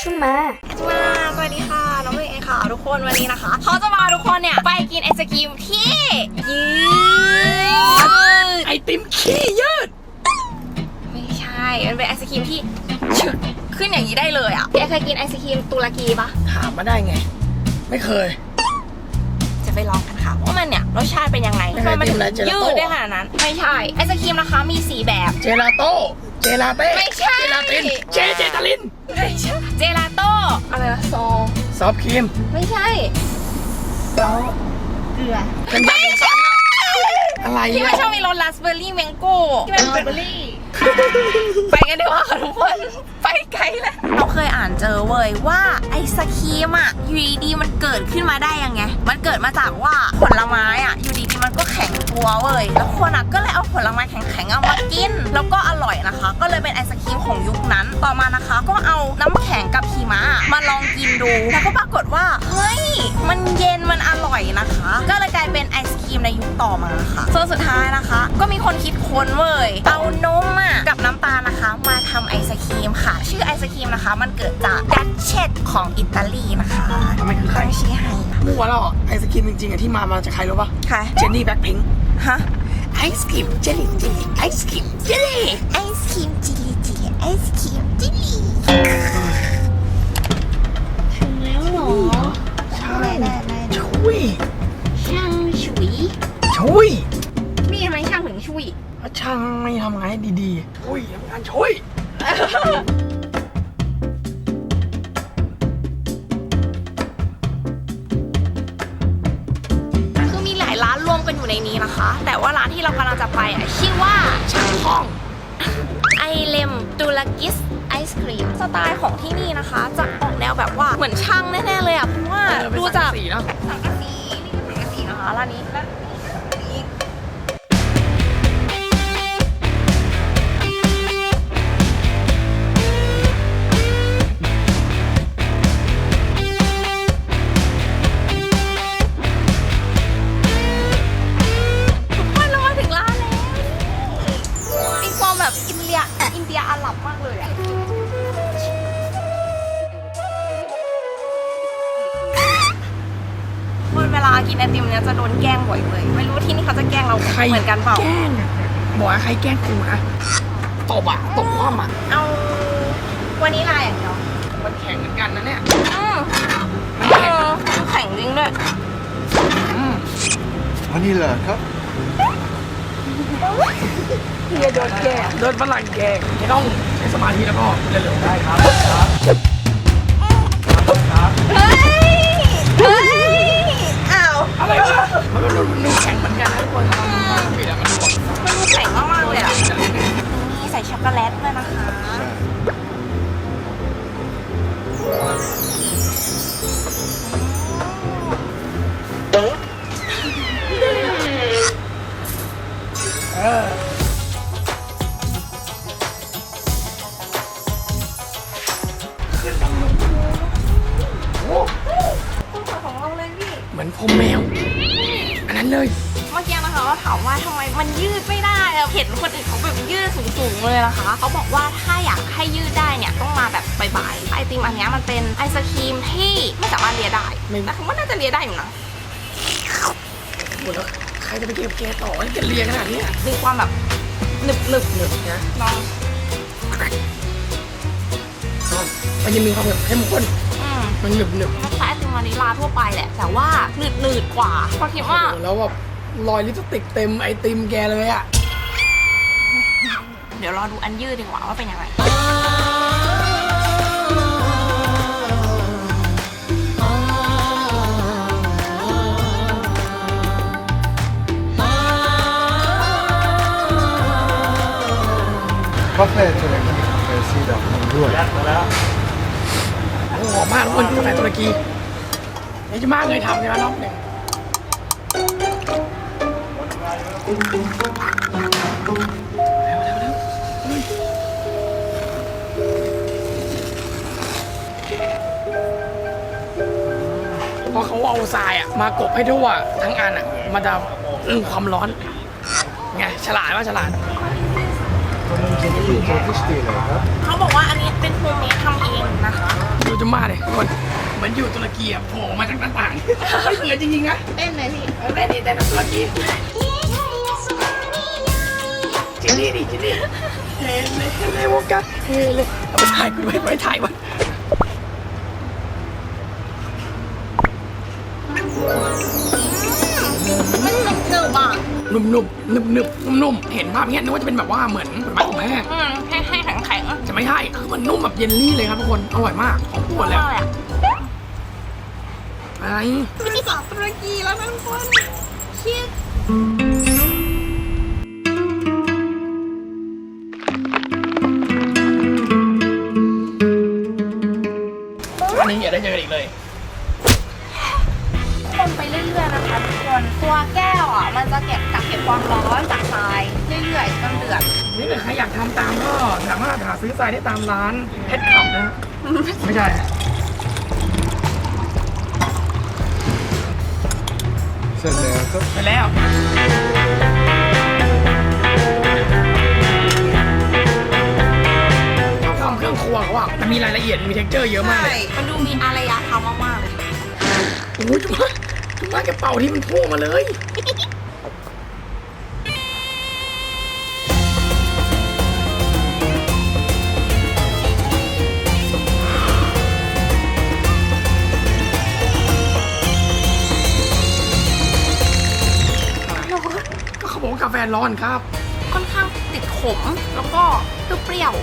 ชุมามาสวัสดีค่ะน้องเมย์เองค่ะทุกคนวันนี้นะคะเขาจะมาทุกคนเนี่ยไปกินไอศกรีมที่ยืดไอติมขี้ยืด ไม่ใช่มันเป็นไอศกรีมที่ฉึกขึ้นอย่างนี้ได้เลยอะแกเคยกินไอศกรีมตุรกีปะถามมาได้ไง ไม่เคยจะไป ลองกันค่ะว่ามันเนี่ยรสชาติเป็นยังไงไม่เคยทำไมมันกินอะไรถึงเจลายืโต้ดได้ขนาดนั้น ไม่ใช่ไอศกรีมนะคะมีสีแบบเจลาโต้เจลาเต้ไม่ใช่เจลาตินเจเจตาลินไม่ใช่เจลาโต้อะไรนะซองซอฟต์ครีมไม่ใช่เกลือเป็นยาสีฟันอะอะไรที่มันอะชอบมีรสราสเบอร์รี่แมงโก้ที่มันเป็นเบอร์รี่ไปกันดีกว่าค่ะทุกคนไปไกลแล้วเรา เจอเว้ยว่าไอศครีมอะอยู่ดีๆมันเกิดขึ้นมาได้ยังไง มันเกิดมาจากว่าผลไม้อะอยู่ดีๆมันก็แข็งตัวเว้ยแล้วคนอะก็เลยเอาผลไม้แข็งๆเอามากิน แล้วก็อร่อยนะคะ ก็เลยเป็นไอศครีมของยุคนั้นต่อมานะคะ ก็เอาน้ำแข็งกับหิมะมาลองกินดูแล้วก็ปรากฏว่าเฮ้ยมันเย็นมันอร่อยนะคะ ก็เลยกลายเป็นไอศครีมในยุคต่อมาค่ะส่วนสุดท้ายนะคะ ก็มีคนคิดค้นเว้ยเอานมอะ ศครีมค่ะ ชื่อไอศครีมนะคะ มันเกิดจากดัชเชตของอิตาลีนะคะทำไมคือใครตั้งชื่อให้มั่วแล้วเหรอไอศครีมจริงๆอะที่มามาจากใครรู้ปะค่ะเจนนี่แบ็คพิงค์ฮะไอศครีมเจลลี่เจลลี่ไอศครีมเจลลี่ไอศครีมจิลี่จิลี่ไอศครีมจิลี่ถึงแล้วเหรอใช่ได้ได้ช่วยช่างฉุย ช่วยนี่ทำไมช่างถึงช่วยแล้วช่างไม่ทำงานให้ดีๆช่วยทำงานช่วย คือมีหลายร้านรวมกันอยู่ในนี้นะคะ แต่ว่าร้านที่เรากำลังจะไปอะชื่อว่าช่างห้อง ไอเลมตุรกิสไอศครีมสไตล์ของที่นี่นะคะ จะออกแนวแบบว่าเหมือนช่างแน่ๆเลยอะเพราะว่าเออเป็นดูจากสังกะสีเนอะ แบบอินเดียอินเดียอาหรับมากเลยอะคนเวลากินไอติมเนี่ยจะโดนแกล้งบ่อยเลย ไม่รู้ที่นี่เขาจะแกล้งเราใครเหมือนกันเปล่า แกล้งอะบอกว่าใครแกล้งกูนะตบอะตบคว่ำอะเอาวันนี้ลายอย่างเดียวมันแข็งเหมือนกันนะเนี่ยอืมเออแข็งจริงด้วย อืมวานิลลาครับ โดนแกล้งโดนฝรั่งแกล้งไม่ต้องใช้สมาธิแล้วก็เร็วๆได้ครับเฮ้ย เฮ้ย อ้าวอะไรวะมันมันมันดูแข็งเหมือนกันนะทุกคนผิดอะมันดูแบบมันดูแข็งมากๆเลยอะ นี่ใส่ช็อกโกแลตด้วยนะคะ งๆเลยนะคะ เขาบอกว่าถ้าอยากให้ยืดได้เนี่ยต้องมาแบบบ่ายๆไอติมอันเนี้ยมันเป็นไอศครีมที่ไม่สามารถเลียได้ไม่แต่ผมว่าน่าจะเลียได้อยู่นะหมดแล้วใครจะไปเก็บแกต่อให้แกเลียขนาดเนี้ยมีความแบบหนึบหนึบหนึบนะๆลองมันยังมีความแบบเข้มข้นอืมมันหนึบหนึบมันคล้ายไอติมวานิลลาทั่วไปแหละ แต่ว่าหนืดหนืดๆกว่าเพราะคิดว่าแล้วแบบรอยลิปสติกเต็มไอติมแกเลยอะ เดี๋ยวรอดูอันยืดดีกว่าว่าเป็นยังไงกาแฟตัวนี้ก็มีกาแฟสีดำด้วยโอ้โหหอมมากทุกคนกาแฟตุรกีนี่จะมากเลยทำใช่ไหมรอบหนึ่ง พอเขาเอาทรายอะมากบให้ทั่วทั้งอันอะมันจะอึ้งความร้อนไงฉลาดว่าฉลาดเจนนี่เจนที่สตีเลยครับเขาบอกว่าอันนี้เป็นโฮมเมดทำเองนะคะดูจะมาเลยทุกคนเหมือนอยู่ตุรกีอะโผล่มาจากหน้าต่างไม่เหมือนจริงๆนะเต้นเลยพี่เออได้ดีแต่ตุรกีจินนี่ดิจินนี่เฮ้เลยเฮ้เลยวงการเฮ้เลยเอาไปถ่ายกูไว้ไว้ถ่ายวันมัน นุ่มๆนุ่มๆนุ่มๆนุ่มๆเห็นภาพเนี้ยนึกว่าจะเป็นแบบว่าเหมือนเหมือนไม้อบแห้งอืมให้ให้แข็งแข็งๆจะไม่ใช่คือมันนุ่มแบบเยลลี่เลยครับทุกคนอร่อยมากของปวดแล้วมากเลยอะอะไรไม่สอบตุรกีแล้วนะทุกคนคิด คนไปเรื่อยๆนะคะทุกคนตัวแก้วอะมันจะเก็บกักเก็บความร้อนจากทรายเรื่อยๆจนเดือดนี่เลยใครอยากทำตามก็สามารถหาซื้อทรายได้ตามร้านเพชรขับนะไม่ใช่เสร็จแล้วครับไปแล้ว ความเครื่องครัวเขาอะมันมีรายละเอียดมีเท็กเจอร์เยอะมากเลยมันดูมีอารยธรรมมากๆเลย โอ้ยจุ๊บ จุ๊บกระเป๋าที่มันพุ่งมาเลยก็เขาบอกว่ากาแฟร้อนครับ ค่อนข้างติดขม แล้วก็เปรี้ยว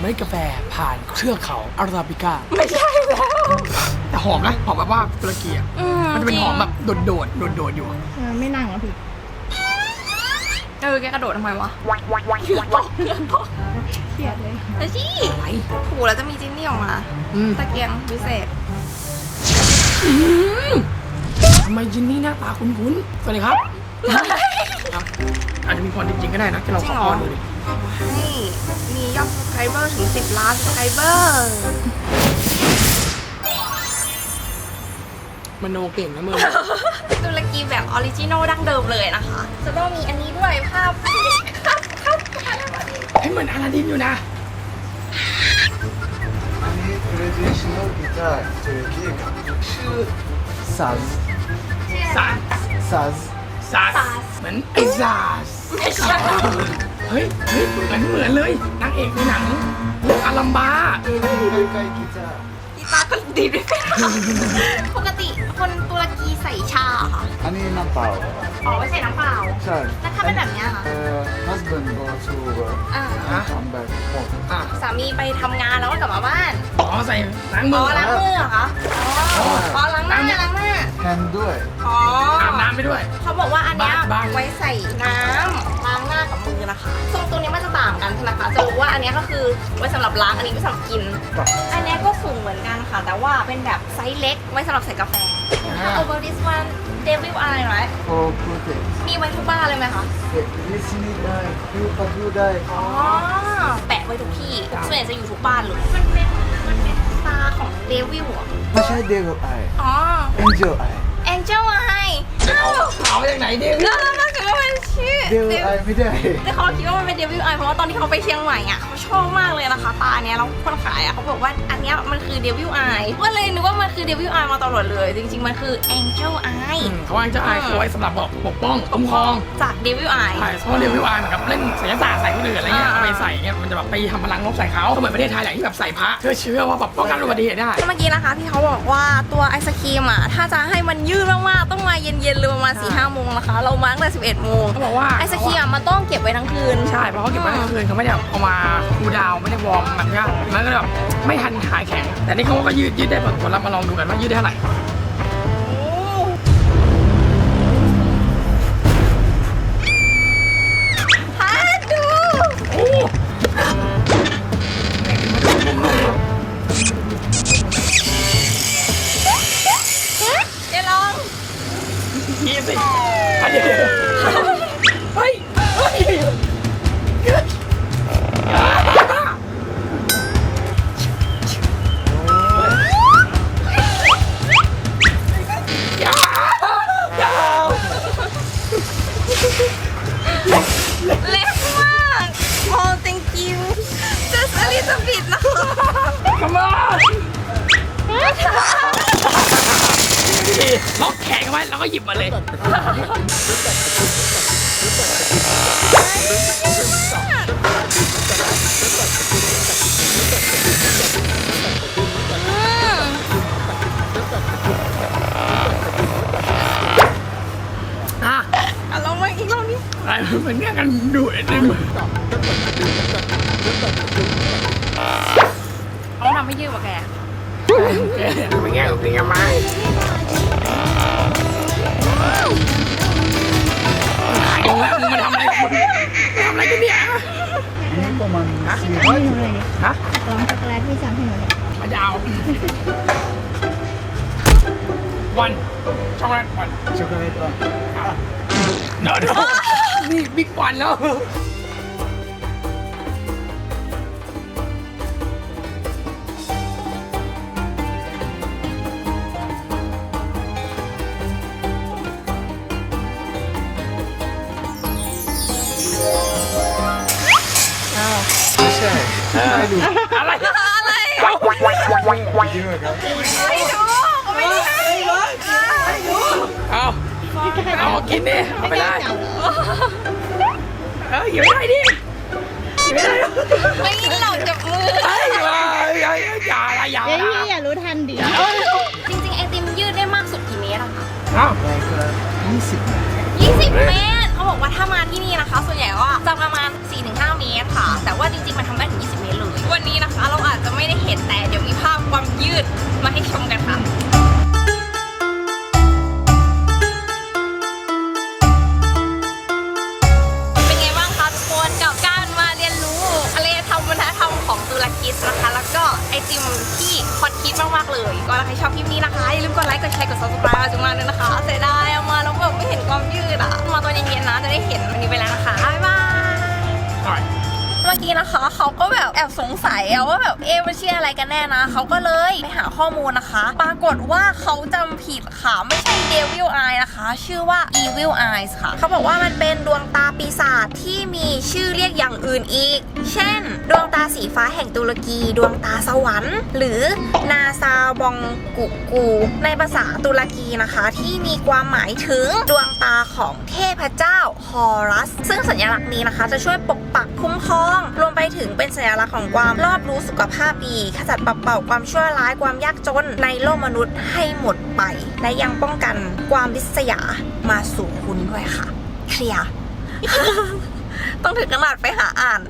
เมล็ดกาแฟผ่านเชือกเขาอาราบิก้าๆไม่ใช่แล้ว แต่หอมนะหอมแบบว่าตุรกีอะอืมันจะเป็นหอมแบบโดดโดดโดดโดดๆอยู่ไม่นั่งแล้วพี่ เออแกกระโดดทำไมวะเหงื่อตกเหงื่อตกเครียดเลยแต่ชี่อะไรถูแล้วจะมีจินนี่ออกมาอืม ตะเกียงพิเศษอืมทำไมจินนี่หน้าตาคุ้นๆสวัสดีครับ ครับอาจจะมีคนจริงๆก็ได้นะที่เราจริขงอเหรอพรดูดิให้มียอด subscriber ถึง 10 ล้าน subscriber มโนเก่งนะมึงตุรกีแบบออริจินอลดั้งเดิมเลยนะคะ จะต้องมีอันนี้ด้วยภาพภาพภาพให้เหมือนอาลาดินอยู่นะ อันนี้ traditional guitar ตุรกีชื่อซาซซาสซา ซซาสเหมือนไอ้ซาสไม่ใช่เฮ้ยเฮ้ยเหมือนเหมือนเลยนางเอกในหนังเรื่องอารัมบาใกล้ๆกีตาร์กีตาร์ก็ดีดไม่เป็นปกติคนตุรกีใส่ชาค่ะอันนี้น้ำเปล่าอ๋อไม่ใส่น้ำเปล่าใช่แล้วถ้าเป็นแบบเนี้ยค่ะเอ่อ husband go to work อ่า come back home อะสามีไปทำงานแล้วก็กลับมาบ้านอ๋อใส่ล้างมือ๋ออล้างมือเหรอคะอ๋ออ๋อล้างหน้าล้างหน้า hand ด้วยอ๋ออาบน้ำไปด้วย เขาบอกว่าอันเนี้ยบ้างบ้างไว้ใส่น้ำล้างหน้ากับมือนะคะทรงตัวนี้มันจะต่างกันใช่ไหมคะ จะรู้ว่าอันเนี้ยก็คือไว้สำหรับล้างอันนี้ไว้สำหรับกินครับอันเนี้ยก็สูงเหมือนกันค่ะ แต่ว่าเป็นแบบไซส์เล็กไว้สำหรับใส่กาแฟ over this one devil eye right for protein มีไว้ทุกบ้านเลยไหมคะ เด็กลิสนี่ได้คิวพัดยูได้อ๋อ แปะไว้ทุกที่ส่วนใหญ่จะอยู่ทุกบ้านเลย มันเป็น มันเป็นตาของเดวิลอะไม่ใช่ devil eye อ๋อ angel eye Angel Eye เอ enjoy าเอาจากไหนเด็กแล้วก็คิดว่ามันชื่อ devil eye ไม่ได้แต่เขาคิดว่ามันเป็น Devil Eye เพราะว่าตอนที่เขาไปเชียงใหม่อะเขาชอบมากเลยนะคะตาเนี้ยแล้วคนขายอะเขาบอกว่าอันเนี้ยมันคือ Devil Eye ก็เลยนึกว่ามันคือ Devil Eye มาตลอดเลย จริง ๆ มันคือ Angel Eye อืมเขาว่าจะอายคือไว้สำหรับบอกปกป้องคุ้มครองจาก Devil Eye ใช่เพราะเรียกวิวอเหมือนกับเล่นศิลศาสตร์ใส่คนอื่นอะไรเงี้ยเอาไปใส่เงี้ยมันจะแบบไปทำพลังลบใส่เขาเหมือนประเทศไทยแหละที่แบบใส่พระเพื่อเชื่อว่าแบบป้องกันอุบัติเหตุได้เมื่อกี้นะคะพี่เขาบอกว่าตัวไอศครีมอะถ้าจะให้มันยืดมากๆต้องมาเย็นๆเลยประมาณ4ี่ห้าโมงนะคะ เรามาตั้งแต่11โมงเขาบอกว่าไอศครีมอะมันต้องเก็บไว้ทั้งคืน ใช่เพราะเขาเก็บไว้กลางคืนเขาไม่ได้เอามาคูลดาวน์ไม่ได้วอร์มแบบเนี้ยมันก็เลยแบบไม่ทันหายแข็ง แต่นี่เขาก็ยืดยืดได้ผลผลลัพธ์มาลองดูกันว่ายืดได้เท่าไหร่ แขนกันไว้แล้วก็หยิบมาเลยอะอะลองมาอีกรอบนี้อะไรมันเป็นแค่กันดูดในมือเขาทำให้ยืดกว่าแก แกเป็นแค่กับเป็นยังไงขาย โอ้ยมันมัทำอะไรกันเนี่ยนี่ประมาณสี่ร้อยอะไรเงี้ยฮะร้องช็อกโกแลตพี่สั่งให้หน่อยมาาวันช็อกโกแลตวันช็อกโกแลตวันเดี๋ยวนี่บิ๊กวันแล้ว ช่ไม่ดูอะไรอะไรเยอะครับไม่ดูไม่ดูไม่ดูเอาเอากินดิเอาไปเลยเออหยิบไปดิหยิบไปเลยไม่กินหลอกจับมือไอ้ไอ้ไอ้อย่าอย่าเอ้ยอย่ารู้ทันดิจริงๆไอติมยืดได้มากสุดกี่เมตรอะคะอ้าวยี่สิบยี่สิบเมตรเขาบอกว่าถ้ามาที่นี่นะคะ ส่วนใหญ่ก็จะประมาณ4-5 ค่ะ แต่ว่าจริงๆ มันทำได้ถึง 20 เมตรเลย วันนี้นะคะเราอาจจะไม่ได้เห็นแต่เดี๋ยวมีภาพความยืดมาให้ชมกันค่ะ เป็นไงบ้างคะทุกคนกับการมาเรียนรู้อารยธรรมวัฒนธรรมของตุรกีนะคะ แล้วก็ไอติมที่ฮอตฮิตมากๆเลย ก็ถ้าใครชอบคลิปนี้นะคะ อย่าลืมกดไลค์ กดแชร์ กด subscribe มาจุงมาด้วยนะคะ เสียดายเอามาแล้วแบบไม่เห็นความยืดอะ มาตัวเย็นๆนะจะได้เห็นวัน กี้นะคะเขาก็แบบแอบสงสัยอะว่าแบบเอ๊ะมันชื่ออะไรกันแน่นะเขาก็เลยไปหาข้อมูลนะคะ ปรากฏว่าเขาจำผิดค่ะไม่ใช่ Devil Eye นะคะ ชื่อว่า Evil Eyes ค่ะ เขาบอกว่ามันเป็นดวงตาปีศาจที่มีชื่อเรียกอย่างอื่นอีก เช่น ดวงตาสีฟ้าแห่งตุรกี ดวงตาสวรรค์ หรือนาซาบองกุกู ในภาษาตุรกีนะคะ ที่มีความหมายถึงดวงตาของเทพเจ้าฮอรัส ซึ่งสัญลักษณ์นี้นะคะ จะช่วยปกปักคุ้มครองรวมไปถึงเป็นสัญลักษณ์ของความรอบรู้สุขภาพดี ขจัดปัดเป่าความชั่วร้ายความยากจนในโลกมนุษย์ให้หมดไป และยังป้องกันความริษยามาสู่คุณด้วยค่ะ เคลียร์ต้องถึงขนาดไปหาอ่าน